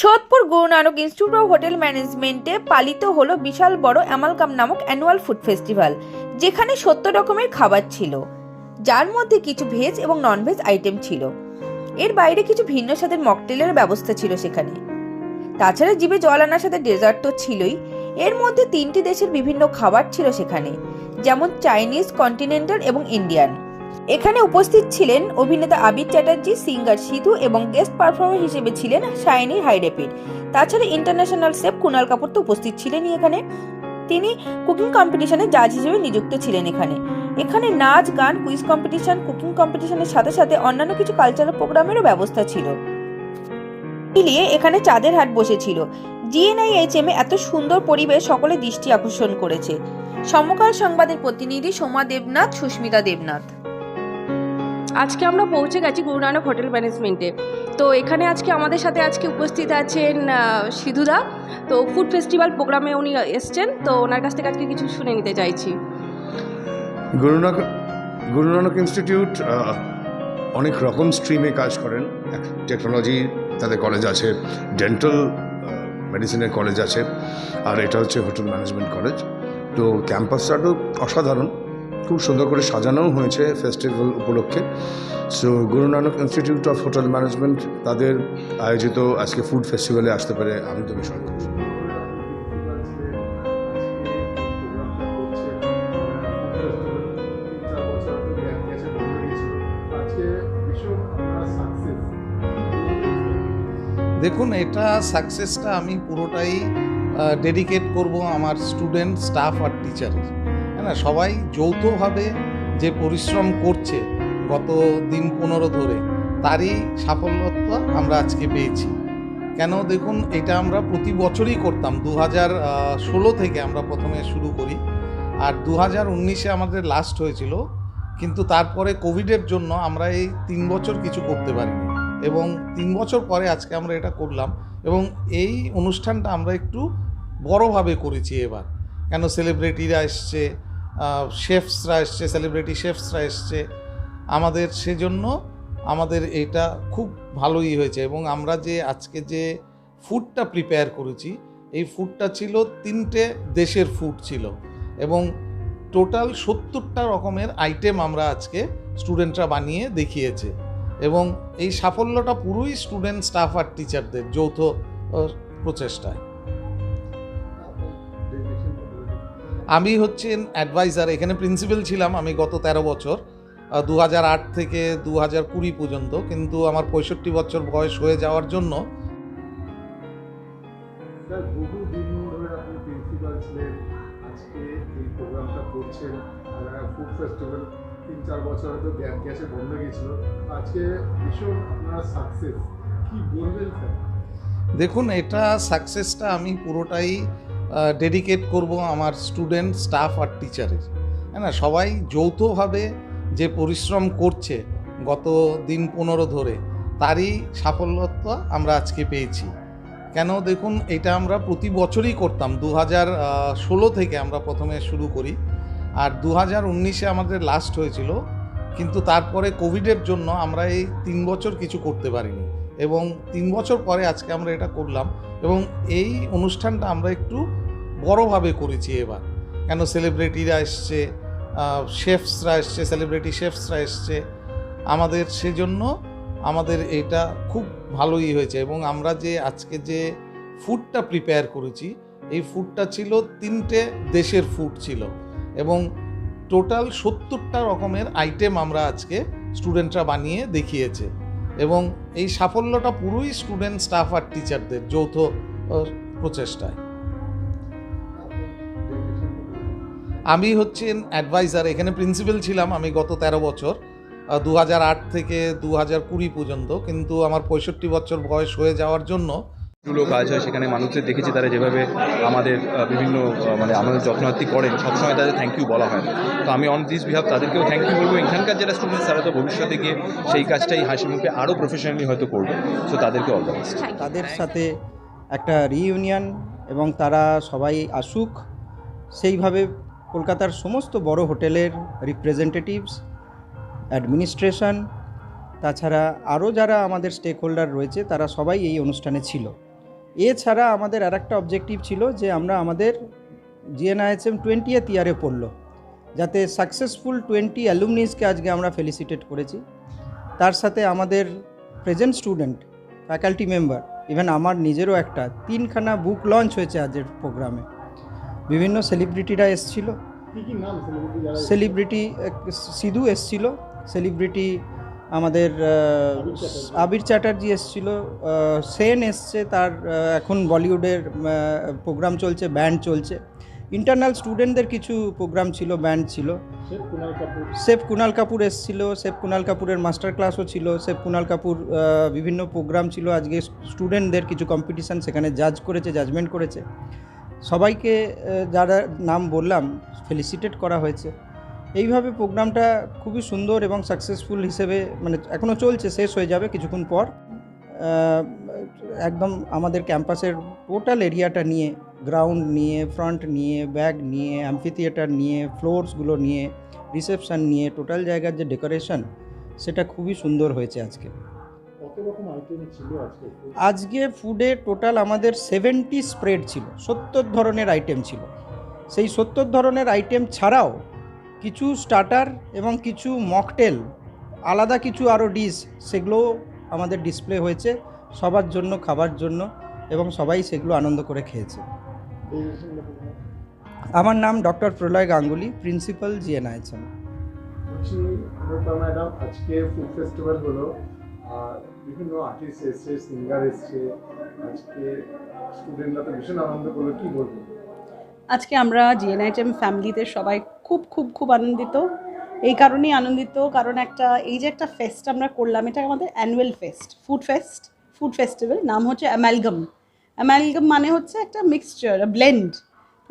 Sodepur Guru Nanak institute of hotel ম্যানেজমেন্টে পালিত হলো বিশাল বড় অ্যামালকাম নামক অ্যানুয়াল ফুড ফেস্টিভ্যাল, যেখানে সত্তর রকমের খাবার ছিল। যার মধ্যে কিছু ভেজ এবং ননভেজ আইটেম ছিল। এর বাইরে কিছু ভিন্ন স্বাদের মকটেলের ব্যবস্থা ছিল সেখানে। তাছাড়া জিভে জল আনার সাথে ডেজার্ট তো ছিলই। এর মধ্যে তিনটি দেশের বিভিন্ন খাবার ছিল সেখানে, যেমন চাইনিজ কন্টিনেন্টাল এবং ইন্ডিয়ান এখানে উপস্থিত ছিলেন অভিনেতা আবির চ্যাটার্জি, সিঙ্গার সিধু এবং গেস্ট পারফর্মার হিসেবে ছিলেন শাইনি হাইডেপিড তাছাড়া ইন্টারন্যাশনাল শেফ কুনাল কাপুর তো উপস্থিত ছিলেনই এখানে। তিনি কুকিং কম্পিটিশনে জাজ হিসেবে নিযুক্ত ছিলেন এখানে। এখানে নাচ, গান কুইজ কম্পিটিশন কুকিং কম্পিটিশনের সাথে সাথে অন্যান্য কিছু কালচারাল প্রোগ্রামেরও ব্যবস্থা ছিল। মিলিয়ে এখানে চাঁদের হাট বসেছিল। জিএনআইএইচএম এত সুন্দর পরিবেশ সকলে দৃষ্টি আকর্ষণ করেছে। সমকাল সংবাদের প্রতিনিধি সোমা দেবনাথ, সুস্মিতা দেবনাথ। আজকে আমরা পৌঁছে গেছি গুরু নানক হোটেল ম্যানেজমেন্টে। তো এখানে আজকে আমাদের সাথে আজকে উপস্থিত আছেন সিধুদা তো ফুড ফেস্টিভ্যাল প্রোগ্রামে উনি এসছেন, তো ওনার কাছ থেকে আজকে কিছু শুনে নিতে চাইছি। গুরুনানক গুরুনানক ইনস্টিটিউট অনেক রকম স্ট্রিমে কাজ করেন। টেকনোলজি, তাদের কলেজ আছে, ডেন্টাল মেডিসিনের কলেজ আছে, আর এটা হচ্ছে হোটেল ম্যানেজমেন্ট কলেজ। তো ক্যাম্পাসটা তো অসাধারণ। খুব সুন্দর করে সাজানোও হয়েছে ফেস্টিভ্যাল উপলক্ষে। So Guru Nanak institute of hotel management তাদের আয়োজিত আজকে ফুড ফেস্টিভ্যালে আসতে পারে, আমি তো ভীষণ খুশি। দেখুন, এটা সাকসেসটা আমি পুরোটাই ডেডিকেট করব আমার স্টুডেন্ট স্টাফ আর টিচারের না, সবাই যৌথভাবে যে পরিশ্রম করছে গত দিন পনেরো ধরে, তারই সাফল্যতা আমরা আজকে পেয়েছি। কেন? দেখুন, এটা আমরা প্রতি বছরই করতাম। দু হাজার ষোলো থেকে আমরা প্রথমে শুরু করি। আর দু হাজার উনিশে আমাদের লাস্ট হয়েছিল। কিন্তু তারপরে কোভিডের জন্য আমরা এই তিন বছর কিছু করতে পারিনি। এবং তিন বছর পরে আজকে আমরা এটা করলাম। এবং এই অনুষ্ঠানটা আমরা একটু বড়োভাবে করেছি এবার। কেন? সেলিব্রিটিরা এসছে শেফসরা এসছে সেলিব্রিটি শেফসরা এসছে। আমাদের সেজন্য আমাদের এটা খুব ভালোই হয়েছে এবং আমরা যে আজকে যে ফুডটা প্রিপেয়ার করেছি, এই ফুডটা ছিল তিনটে দেশের ফুড ছিল এবং টোটাল সত্তরটা রকমের আইটেম আমরা আজকে স্টুডেন্টরা বানিয়ে দেখিয়েছে এবং এই সাফল্যটা পুরোই স্টুডেন্ট স্টাফ আর টিচারদের যৌথ প্রচেষ্টায়। আমি হচ্ছেন অ্যাডভাইজার এখানে প্রিন্সিপাল ছিলাম আমি গত তেরো বছর দু হাজার আট থেকে দু হাজার কুড়ি পর্যন্ত কিন্তু আমার পঁয়ষট্টি বছর বয়স হয়ে যাওয়ার জন্য স্যার বহু দিন ধরে আপনি প্রিন্সিপাল ছিলেন আজকে এই প্রোগ্রামটা করছেন ফুড ফেস্টিভ্যাল তিন চার বছর হয়তো গ্যাপ গ্যাসে বন্ধ গেছিল আজকে ভীষণ আপনার সাকসেস কি বলবেন স্যার দেখুন এটা সাকসেসটা আমি পুরোটাই ডেডিকেট করব আমার স্টুডেন্ট স্টাফ আর টিচারের হ্যাঁ না? সবাই যৌথভাবে যে পরিশ্রম করছে গত দিন পনেরো ধরে, তারই সাফল্যতা আমরা আজকে পেয়েছি। কেন? দেখুন, এটা আমরা প্রতি বছরই করতাম। দু হাজার ষোলো থেকে আমরা প্রথমে শুরু করি। আর দু হাজার উনিশে আমাদের লাস্ট হয়েছিল। কিন্তু তারপরে কোভিডের জন্য আমরা এই তিন বছর কিছু করতে পারিনি। এবং তিন বছর পরে আজকে আমরা এটা করলাম এবং এই অনুষ্ঠানটা আমরা একটু বড়োভাবে করেছি এবার। কেন সেলিব্রিটিরা এসছে শেফসরা এসছে সেলিব্রিটি শেফসরা এসছে, আমাদের সেজন্য আমাদের এটা খুব ভালোই হয়েছে এবং আমরা যে আজকে যে ফুডটা প্রিপেয়ার করেছি, এই ফুডটা ছিল তিনটে দেশের ফুড ছিল এবং টোটাল সত্তরটা রকমের আইটেম আমরা আজকে স্টুডেন্টরা বানিয়ে দেখিয়েছে। এবং এই সাফল্যটা পুরোই স্টুডেন্ট স্টাফ আর টিচারদের যৌথ প্রচেষ্টায়। আমি হচ্ছেন অ্যাডভাইজার এখানে প্রিন্সিপাল ছিলাম আমি গত তেরো বছর দু হাজার আট থেকে দু কুড়ি পর্যন্ত, কিন্তু আমার পঁয়ষট্টি বছর বয়স হয়ে যাওয়ার জন্য যেগুলো কাজ হয় সেখানে মানুষদের দেখেছি তারা যেভাবে আমাদের বিভিন্ন মানে আমাদের যত্নার্থী করেন সবসময় তাদের থ্যাংক ইউ বলা হয়। তো আমি অন দিস বিহাব তাদেরকেও থ্যাংক ইউ বলব। এখানকার যারা স্টুডেন্টস তারা তো ভবিষ্যতে গিয়ে সেই কাজটাই হাসি মুখে আরও প্রফেশনালি হয়তো করবে। সো তাদেরকে অল দ্য বেস্ট তাদের সাথে একটা রিইউনিয়ন এবং তারা সবাই আসুক। সেইভাবে কলকাতার সমস্ত বড় হোটেলের রিপ্রেজেন্টেটিভস অ্যাডমিনিস্ট্রেশন তাছাড়া আরও যারা আমাদের স্টেক হোল্ডার রয়েছে তারা সবাই এই অনুষ্ঠানে ছিল। এছাড়া আমাদের আর একটা অবজেক্টিভ ছিল যে আমরা আমাদের জিএনআইএসএম টোয়েন্টিয়েথ ইয়ারে পড়ল যাতে সাকসেসফুল টোয়েন্টি অ্যালুমনিসকে আজকে আমরা ফেলিসিটেট করেছি। তার সাথে আমাদের present student faculty member even আমার নিজেরও একটা তিনখানা বুক লঞ্চ হয়েছে আজের প্রোগ্রামে বিভিন্ন সেলিব্রিটিরা এসছিল। সেলিব্রিটি সিধু এসছিল। সেলিব্রিটি আমাদের আবির চ্যাটার্জি এসছিল সেন এসছে তার এখন বলিউডের প্রোগ্রাম চলছে, ব্যান্ড চলছে। ইন্টারনাল স্টুডেন্টদের কিছু প্রোগ্রাম ছিল, ব্যান্ড ছিল। সেফ কুনাল কাপুর এসছিল, সেফ কুনাল কাপুরের মাস্টার ক্লাসও ছিল, সেফ কুনাল কাপুর বিভিন্ন প্রোগ্রাম ছিল। আজকে স্টুডেন্টদের কিছু কম্পিটিশান সেখানে জাজ করেছে, জাজমেন্ট করেছে। সবাইকে যারা নাম বললাম, ফেলিসিটেট করা হয়েছে। এইভাবে প্রোগ্রামটা খুবই সুন্দর এবং সাকসেসফুল হিসেবে মানে এখনও চলছে শেষ হয়ে যাবে কিছুক্ষণ পর। একদম আমাদের ক্যাম্পাসের টোটাল এরিয়াটা নিয়ে গ্রাউন্ড নিয়ে ফ্রন্ট নিয়ে ব্যাগ নিয়ে অ্যাম্পি থিয়েটার নিয়ে ফ্লোরসগুলো নিয়ে রিসেপশান নিয়ে টোটাল জায়গার যে ডেকোরেশন সেটা খুবই সুন্দর হয়েছে আজকে। আজকে? ফুডে টোটাল আমাদের সেভেন্টি স্প্রেড ছিল সত্তর ধরনের আইটেম ছিল। সেই সত্তর ধরনের আইটেম ছাড়াও কিছু স্টার্টার এবং কিছু মকটেল আলাদা কিছু আরও ডিশ সেগুলোও আমাদের ডিসপ্লে হয়েছে, সবার জন্য, খাবার জন্য এবং সবাই সেগুলো আনন্দ করে খেয়েছে। আমার নাম ডক্টর প্রলয় গাঙ্গুলি প্রিন্সিপাল বলছি অনুপা ম্যাডাম আজকে ফুড ফেস্টিভ্যাল হলো বিভিন্ন আর্টিস্ট এসছে সিঙ্গার এসছে, আজকে স্টুডেন্টরা তো ভীষণ আনন্দ করল, কি বলব? আজকে আমরা জিএনআইটেম ফ্যামিলিতে সবাই খুব খুব খুব আনন্দিত। এই কারণেই আনন্দিত, কারণ একটা, এই যে একটা ফেস্ট আমরা করলাম, এটা আমাদের annual fest food fest food festival নাম হচ্ছে অ্যামালগাম অ্যামালগাম মানে হচ্ছে একটা মিক্সচার ব্লেন্ড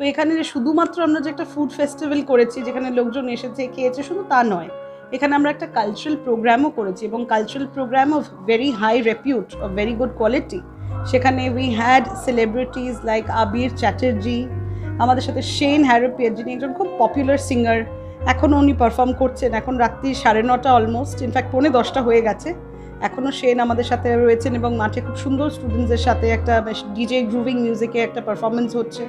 তো এখানে যে শুধুমাত্র আমরা যে একটা ফুড ফেস্টিভ্যাল করেছি, যেখানে লোকজন এসেছে, খেয়েছে, শুধু তা নয়। এখানে আমরা একটা কালচারাল প্রোগ্রামও করেছি এবং cultural program of very high repute of very good quality সেখানে we had celebrities like Abir Chatterjee আমাদের সাথে শেন হ্যারোপিয়ার যিনি একজন খুব পপুলার সিঙ্গার এখনও উনি পারফর্ম করছেন। এখন রাত্রি সাড়ে নটা অলমোস্ট ইনফ্যাক্ট পৌনে দশটা হয়ে গেছে। এখনও শেন আমাদের সাথে রয়েছেন এবং মাঠে খুব সুন্দর স্টুডেন্টসদের সাথে একটা ডিজে গ্রুভিং মিউজিকে একটা পারফরমেন্স হচ্ছে।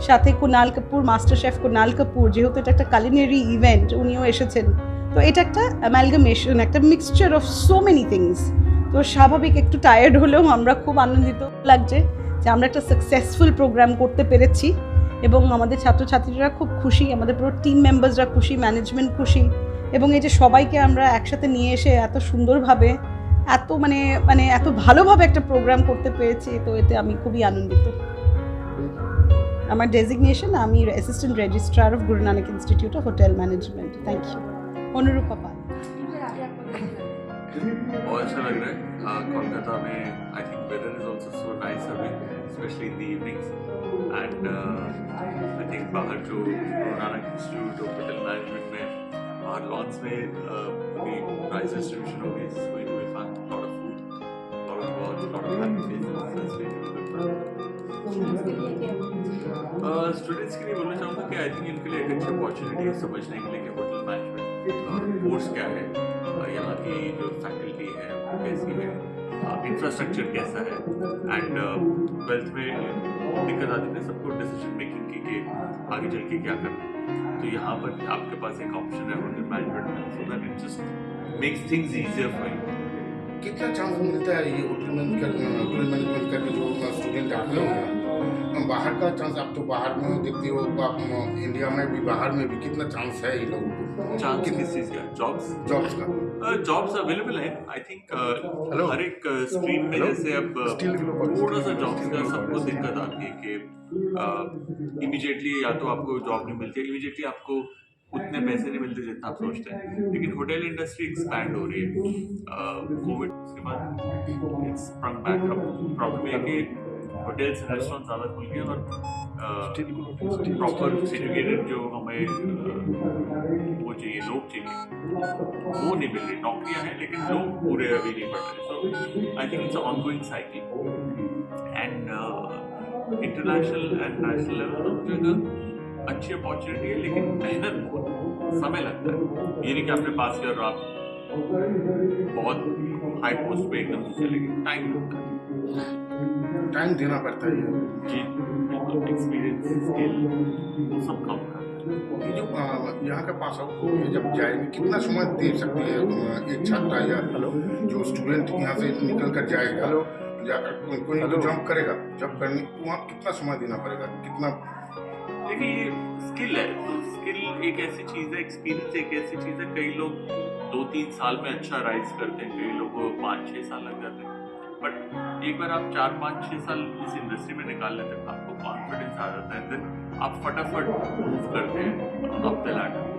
সাথে কুনাল কাপুর মাস্টার শেফ কুনাল কাপুর, যেহেতু এটা একটা কালিনারি ইভেন্ট উনিও এসেছেন। তো এটা একটা অ্যামালগামেশন একটা mixture of so many things তো স্বাভাবিক একটু টায়ার্ড হলেও আমরা খুব আনন্দিত লাগছে যে আমরা একটা সাকসেসফুল প্রোগ্রাম করতে পেরেছি। এবং আমাদের ছাত্রছাত্রীরা খুব খুশি আমাদের পুরো টিম মেম্বার্সরা খুশি ম্যানেজমেন্ট খুশি এবং এই যে সবাইকে আমরা একসাথে নিয়ে এসে এত সুন্দরভাবে এত মানে মানে এত ভালোভাবে একটা প্রোগ্রাম করতে পেরেছি তো এতে আমি খুবই আনন্দিত আমার ডেজিগনেশন আমি assistant registrar of Guru Nanak institute of hotel management thank you Anurupa Pal बहुत अच्छा लग रहा है uh, कोलकाता में I think weather is also so nice अभी specially in the evenings and I think बाहर जो Guru Nanak institute of hotel management में बाहर लॉन्च में प्राइज डिस्ट्रीब्यूशन होगी it's going to be fun lot of food lot of watch lot of happy students के लिए बोलना चाहूँगा कि आई थिंक इनके लिए एक अच्छी अपॉर्चुनिटी है समझने के लिए कि होटल मैनेजमेंट कोर्स क्या है। यहाँ की जो फैकल्टी है वो कैसी है इंफ्रास्ट्रक्चर कैसा है? एंड ट्वेल्थ में दिक्कत आती है सबको डिसीज़न मेकिंग की कि आगे चल के क्या करना है? तो यहाँ पर आपके पास एक ऑप्शन है होटल मैनेजमेंट में so that it just makes things easier for you कितना चांस मिलता है ये होटल मैनेजमेंट होटल मैनेजमेंट करके जो स्टूडेंट दाखिल होंगे बाहर का चांस आप तो बाहर में देखते हो, आप इंडिया में भी, बाहर में भी कितना चांस है ये लोगों को? चांस किस चीज़ का? जॉब्स जॉब्स का। जॉब्स अवेलेबल है। आई थिंक हर एक स्ट्रीम में जैसे अब थोड़ा सा जॉब्स का सबको दिक्कत आती है कि इमीडिएटली या तो आपको जॉब नहीं मिलती इमीडिएटली आपको उतने पैसे नहीं मिलते जितना आप सोचते हैं। लेकिन होटल इंडस्ट्री एक्सपैंड हो रही है। कोविड के बाद प्रॉब्लम है कि होटल्स रेस्टोरेंट ज़्यादा खुल गए और प्रॉपर एजुकेटेड जो हमें वो चाहिए लोग चाहिए। वो नहीं मिल रही नौकरियाँ हैं लेकिन लोग पूरे अभी नहीं बढ़ रहे। So I think it's ongoing cycle and international and national level दोनों जगह अच्छी अपॉर्चुनिटी है लेकिन मेहनत बहुत समय लगता है। ये नहीं कि आपने पास किया और आप बहुत हाई पोस्ट पे एकदम से चले गए। टाइम लगता है टाइम देना पड़ता है। ये जी एक्सपीरियंस स्किल वो सब कम ये जो यहाँ का पास आउट गया जब जाएँगे कितना समय दे सकते हैं एक छात्र या जो स्टूडेंट यहाँ से निकल कर जाएगा जाकर कोई कोई तो जंप करेगा जंप करने तो वहाँ कितना समय देना पड़ेगा कितना? देखिए ये स्किल है तो स्किल एक ऐसी चीज़ है एक्सपीरियंस एक ऐसी चीज़ है कई लोग दो तीन साल में अच्छा राइज करते हैं कई लोग को पाँच छः साल लग जाते हैं। बट एक बार आप चार, पाँच छः साल इस इंडस्ट्री में निकाल लेते हैं, आपको कॉन्फिडेंस आ जाता है देन आप फटाफट मूव करते हैं आप द लैडर